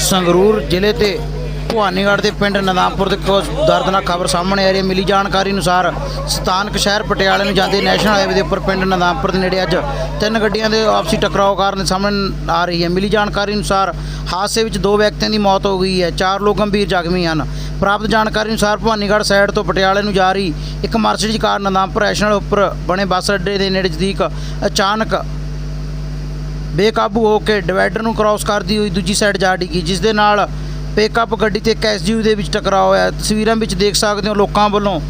ਸੰਗਰੂਰ ਜ਼ਿਲ੍ਹੇ ਤੇ ਭਵਾਨੀਗੜ੍ਹ ਦੇ ਪਿੰਡ ਨਦਾਮਪੁਰ ਦੇ ਕੋਲ ਦਰਦਨਾਕ ਖਬਰ ਸਾਹਮਣੇ ਆ ਰਹੀ ਹੈ। ਮਿਲੀ ਜਾਣਕਾਰੀ ਅਨੁਸਾਰ ਸਥਾਨਕ ਸ਼ਹਿਰ ਪਟਿਆਲੇ ਨੂੰ ਜਾਂਦੇ ਨੈਸ਼ਨਲ ਹਾਈਵੇ ਦੇ ਉੱਪਰ ਪਿੰਡ ਨਦਾਮਪੁਰ ਦੇ ਨੇੜੇ ਅੱਜ ਤਿੰਨ ਗੱਡੀਆਂ ਦੇ ਆਪਸੀ ਟਕਰਾਓ ਕਾਰਨ ਸਾਹਮਣੇ ਆ ਰਹੀ ਹੈ। ਮਿਲੀ ਜਾਣਕਾਰੀ ਅਨੁਸਾਰ ਹਾਦਸੇ ਵਿੱਚ ਦੋ ਵਿਅਕਤੀਆਂ ਦੀ ਮੌਤ ਹੋ ਗਈ ਹੈ। ਚਾਰ ਲੋਕ ਗੰਭੀਰ ਜ਼ਖਮੀ ਹਨ। ਪ੍ਰਾਪਤ ਜਾਣਕਾਰੀ ਅਨੁਸਾਰ ਭਵਾਨੀਗੜ੍ਹ ਸਾਈਡ ਤੋਂ ਪਟਿਆਲੇ ਨੂੰ ਜਾ ਰਹੀ ਇੱਕ ਮਰਸੀਡੀਜ਼ ਕਾਰ ਨਦਾਮਪੁਰ ਨੈਸ਼ਨਲ ਉੱਪਰ ਬਣੇ ਬੱਸ ਅੱਡੇ ਦੇ ਨੇੜੇ ਨਜ਼ਦੀਕ ਅਚਾਨਕ ਬੇਕਾਬੂ ਹੋ ਕੇ ਡਿਵਾਈਡਰ ਨੂੰ ਕ੍ਰਾਸ ਕਰਦੀ ਹੋਈ ਦੂਜੀ ਸਾਈਡ ਜਾ ਡਿੱਗੀ, ਜਿਸ ਦੇ ਨਾਲ ਪਿਕਅਪ ਗੱਡੀ ਤੇ ਇੱਕ ਐਸਯੂ ਦੇ ਵਿੱਚ ਟਕਰਾਅ ਹੋਇਆ। ਤਸਵੀਰਾਂ ਵਿੱਚ ਦੇਖ ਸਕਦੇ ਹੋ ਲੋਕਾਂ ਵੱਲੋਂ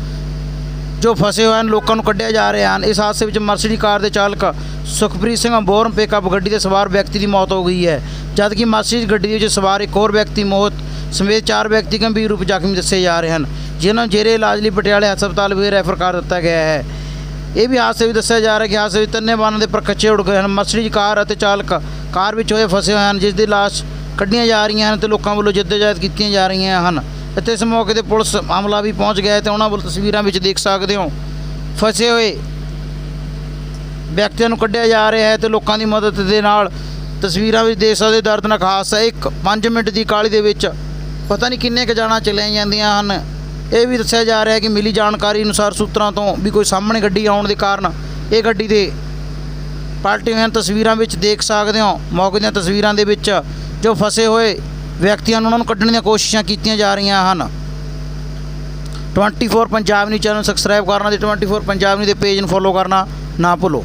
ਜੋ ਫਸੇ ਹੋਏ ਹਨ, ਲੋਕਾਂ ਨੂੰ ਕੱਢਿਆ ਜਾ ਰਿਹਾ ਹਨ। ਇਸ ਹਾਦਸੇ ਵਿੱਚ ਮਰਸੀਡੀ ਕਾਰ ਦੇ ਚਾਲਕ ਸੁਖਪ੍ਰੀਤ ਸਿੰਘ ਅੰਬੋਰਮ ਪਿਕਅਪ ਗੱਡੀ 'ਤੇ ਸਵਾਰ ਵਿਅਕਤੀ ਦੀ ਮੌਤ ਹੋ ਗਈ ਹੈ। ਜਦਕਿ ਮਰਸੀਡੀ ਗੱਡੀ ਵਿੱਚ ਸਵਾਰ ਇੱਕ ਹੋਰ ਵਿਅਕਤੀ ਮੌਤ ਸਮੇਤ ਚਾਰ ਵਿਅਕਤੀ ਗੰਭੀਰ ਰੂਪ ਜ਼ਖਮੀ ਦੱਸੇ ਜਾ ਰਹੇ ਹਨ, ਜਿਨ੍ਹਾਂ ਨੂੰ ਜੇਰੇ ਇਲਾਜ ਲਈ ਪਟਿਆਲੇ ਹਸਪਤਾਲ ਵਿੱਚ ਰੈਫਰ ਕਰ ਦਿੱਤਾ ਗਿਆ ਹੈ। ਇਹ ਵੀ ਹਾਦਸੇ ਵਿੱਚ ਦੱਸਿਆ ਜਾ ਰਿਹਾ ਕਿ ਹਾਦਸੇ ਵਿੱਚ ਤਿੰਨੇ ਵਾਹਨਾਂ ਦੇ ਪਰਖੱਚੇ ਉੱਡ ਗਏ ਹਨ। ਮਰਸੀਡੀਜ਼ ਕਾਰ ਅਤੇ ਚਾਲਕ ਕਾਰ ਵਿੱਚ ਹੋਏ ਫਸੇ ਹੋਏ ਹਨ ਜਿਸ ਦੀ ਲਾਸ਼ ਕੱਢੀਆਂ ਜਾ ਰਹੀਆਂ ਹਨ ਤੇ ਲੋਕਾਂ ਵੱਲੋਂ ਜਹਿਦ ਕੀਤੀਆਂ ਜਾ ਰਹੀਆਂ ਹਨ। ਅਤੇ ਇਸ ਮੌਕੇ ਤੇ ਪੁਲਿਸ ਮਾਮਲਾ ਵੀ ਪਹੁੰਚ ਗਿਆ ਹੈ ਤੇ ਉਹਨਾਂ ਵੱਲੋਂ ਤਸਵੀਰਾਂ ਵਿੱਚ ਦੇਖ ਸਕਦੇ ਹੋ। ਫਸੇ ਹੋਏ ਵਿਅਕਤੀਆਂ ਨੂੰ ਕੱਢਿਆ ਜਾ ਰਿਹਾ ਹੈ ਤੇ ਲੋਕਾਂ ਦੀ ਮਦਦ ਦੇ ਨਾਲ ਤਸਵੀਰਾਂ ਵਿੱਚ ਦੇਖ ਸਕਦੇ ਹੋ, ਦਰਦਨਾਕ ਹਾਦਸਾ ਇੱਕ 5 ਮਿੰਟ ਦੀ ਕਾਲੀ ਦੇ ਵਿੱਚ ਪਤਾ ਨਹੀਂ ਕਿੰਨੇ ਕੁ ਜਾਣਾ ਚਲੀਆਂ ਜਾਂਦੀਆਂ ਹਨ। ਇਹ ਵੀ ਦੱਸਿਆ ਜਾ ਰਿਹਾ ਹੈ ਕਿ ਮਿਲੀ ਜਾਣਕਾਰੀ ਅਨੁਸਾਰ ਸੂਤਰਾਂ ਤੋਂ ਵੀ ਕੋਈ ਸਾਹਮਣੇ ਗੱਡੀ ਆਉਣ ਦੇ ਕਾਰਨ ਇਹ ਗੱਡੀ ਦੇ ਪਲਟੀ ਹੋਈਆਂ ਤਸਵੀਰਾਂ ਵਿੱਚ ਦੇਖ ਸਕਦੇ ਹੋ। ਮੌਕੇ ਦੀਆਂ ਤਸਵੀਰਾਂ ਦੇ ਵਿੱਚ ਜੋ ਫਸੇ ਹੋਏ ਵਿਅਕਤੀਆਂ ਨੂੰ ਉਹਨਾਂ ਨੂੰ ਕੱਢਣ ਦੀਆਂ ਕੋਸ਼ਿਸ਼ਾਂ ਕੀਤੀਆਂ ਜਾ ਰਹੀਆਂ ਹਨ। 24 ਪੰਜਾਬ ਨਿਊਜ਼ ਚੈਨਲ ਸਬਸਕ੍ਰਾਈਬ ਕਰਨਾ ਤੇ 24 ਪੰਜਾਬ ਨਿਊਜ਼ ਦੇ ਪੇਜ ਨੂੰ ਫੋਲੋ ਕਰਨਾ ਨਾ ਭੁੱਲੋ।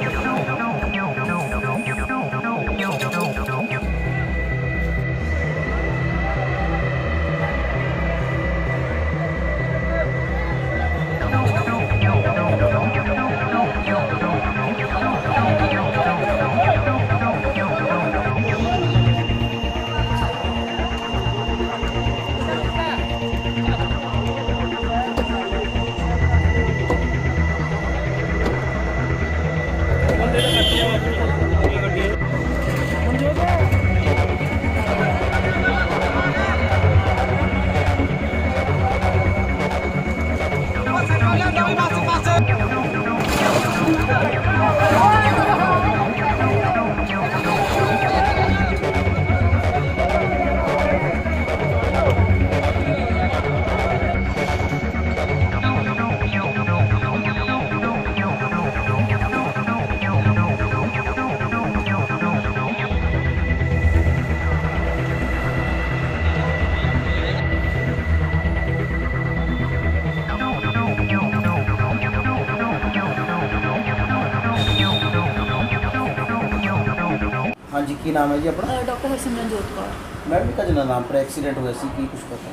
ਹਾਂਜੀ ਕੀ ਨਾਮ ਹੈ ਜੀ ਆਪਣਾ? ਡਾਕਟਰ ਹਰਸਿਮਰਨ ਜੋਤ ਕੌਰ। ਮੈਡਮ ਕਾ ਜਨਾ ਨਾਮ ਪਰ ਐਕਸੀਡੈਂਟ ਹੋਇਆ ਸੀ ਕੀ ਕੁਝ ਪਤਾ?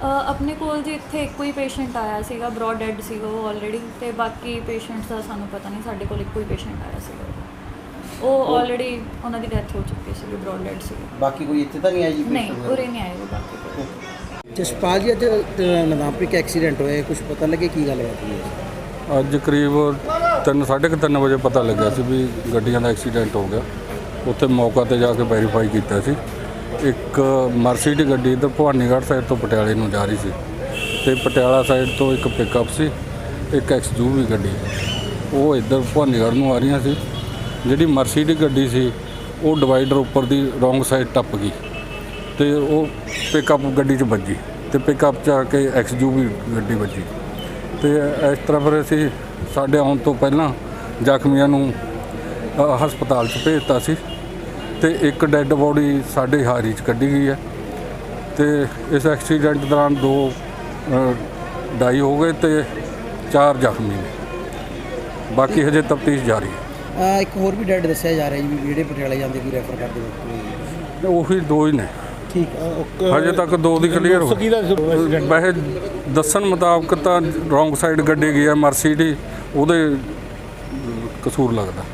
ਅ, ਆਪਣੇ ਕੋਲ ਜੀ ਇੱਥੇ ਇੱਕੋ ਹੀ ਪੇਸ਼ੈਂਟ ਆਇਆ ਸੀਗਾ ਬ੍ਰੌਡ ਡੈਡ ਸੀਗਾ ਉਹ ਆਲਰੇਡੀ ਤੇ ਬਾਕੀ ਪੇਸ਼ੈਂਟਸ ਦਾ ਸਾਨੂੰ ਪਤਾ ਨਹੀਂ ਸਾਡੇ ਕੋਲ ਇੱਕੋ ਹੀ ਪੇਸ਼ੈਂਟ ਆਇਆ ਸੀਗਾ ਉਹ। ਆਲਰੇਡੀ ਉਹਨਾਂ ਦੀ ਡੈਥ ਹੋ ਚੁੱਕੀ ਸੀ ਬ੍ਰੌਡ ਡੈਡ ਸੀ ਬਾਕੀ ਕੋਈ ਇੱਥੇ ਤਾਂ ਨਹੀਂ ਆਇਆ ਜੀ ਨਹੀਂ ਉਰੇ ਨਹੀਂ ਆਏ ਉਹ ਬਾਕੀ ਕੋਈ। ਜਸਪਾਲ ਜੀ ਅੱਜ ਨਦਾਮਪਿਕ ਐਕਸੀਡੈਂਟ ਹੋਇਆ ਕੁਝ ਪਤਾ ਲੱਗੇ ਕੀ ਗੱਲ ਹੋਈ ਹੈ? ਅੱਜ ਕਰੀਬ 3 3:30 ਵਜੇ ਪਤਾ ਲੱਗਿਆ ਸੀ ਵੀ ਗੱਡੀਆਂ ਦਾ ਐਕਸੀਡੈਂਟ ਹੋ ਗਿਆ। ਉੱਥੇ ਮੌਕਾ ਤੇ ਜਾ ਕੇ ਵੈਰੀਫਾਈ ਕੀਤਾ ਸੀ। ਇੱਕ ਮਰਸੀਡੀ ਗੱਡੀ ਇੱਧਰ ਭਵਾਨੀਗੜ੍ਹ ਸਾਈਡ ਤੋਂ ਪਟਿਆਲੇ ਨੂੰ ਜਾ ਰਹੀ ਸੀ। ਤੇ ਪਟਿਆਲਾ ਸਾਈਡ ਤੋਂ ਇੱਕ ਪਿਕਅਪ ਸੀ, ਇੱਕ ਐਕਸਯੂਵੀ ਗੱਡੀ ਉਹ ਇੱਧਰ ਭਵਾਨੀਗੜ੍ਹ ਨੂੰ ਆ ਰਹੀਆਂ ਸੀ। ਜਿਹੜੀ ਮਰਸੀਡੀ ਗੱਡੀ ਸੀ, ਉਹ ਡਿਵਾਈਡਰ ਉੱਪਰ ਦੀ ਰੋਂਗ ਸਾਈਡ ਟੱਪ ਗਈ ਤੇ ਉਹ ਪਿਕਅਪ ਗੱਡੀ 'ਚ ਵੱਜੀ ਤੇ ਪਿਕਅਪ 'ਚ ਆ ਕੇ ਐਕਸਯੂਵੀ ਗੱਡੀ ਵੱਜੀ। ਤੇ ਇਸ ਤਰ੍ਹਾਂ ਫਿਰ ਅਸੀਂ ਸਾਡੇ ਆਉਣ ਤੋਂ ਪਹਿਲਾਂ ਜ਼ਖਮੀਆਂ ਨੂੰ ਹਸਪਤਾਲ 'ਚ ਭੇਜਤਾ ਸੀ। ਤੇ ਇੱਕ ਡੈੱਡ ਬੋਡੀ ਸਾਡੇ ਹਾਰੀ 'ਚ ਕੱਢੀ ਗਈ ਹੈ ਤੇ ਇਸ ਐਕਸੀਡੈਂਟ ਦੌਰਾਨ ਦੋ ਡਾਈ ਹੋ ਗਏ ਤੇ ਚਾਰ ਜ਼ਖਮੀ ਨੇ। ਬਾਕੀ ਹਜੇ ਤਫਤੀਸ਼ ਜਾਰੀ ਹੈ। ਇੱਕ ਹੋਰ ਵੀ ਡੈਡ ਦੱਸਿਆ ਜਾ ਰਿਹਾ ਜੀ ਜਿਹੜੇ ਪਟਿਆਲੇ ਜਾਂਦੇ ਕੋਈ ਰੈਫਰ ਕਰਦੇ ਵਕਤ ਤੇ ਉਹੀ ਦੋ ਹੀ ਨੇ। ਠੀਕ ਹਜੇ ਤੱਕ ਦੋ ਦੀ ਕਲੀਅਰ ਹੋ ਵੈਸੇ ਦੱਸਣ ਮੁਤਾਬਕ ਤਾਂ ਰੋਂਗ ਸਾਈਡ ਗੱਡੀ ਗਈ ਹੈ ਮਰਸੀਡੀ ਉਹਦੇ ਕਸੂਰ ਲੱਗਦਾ।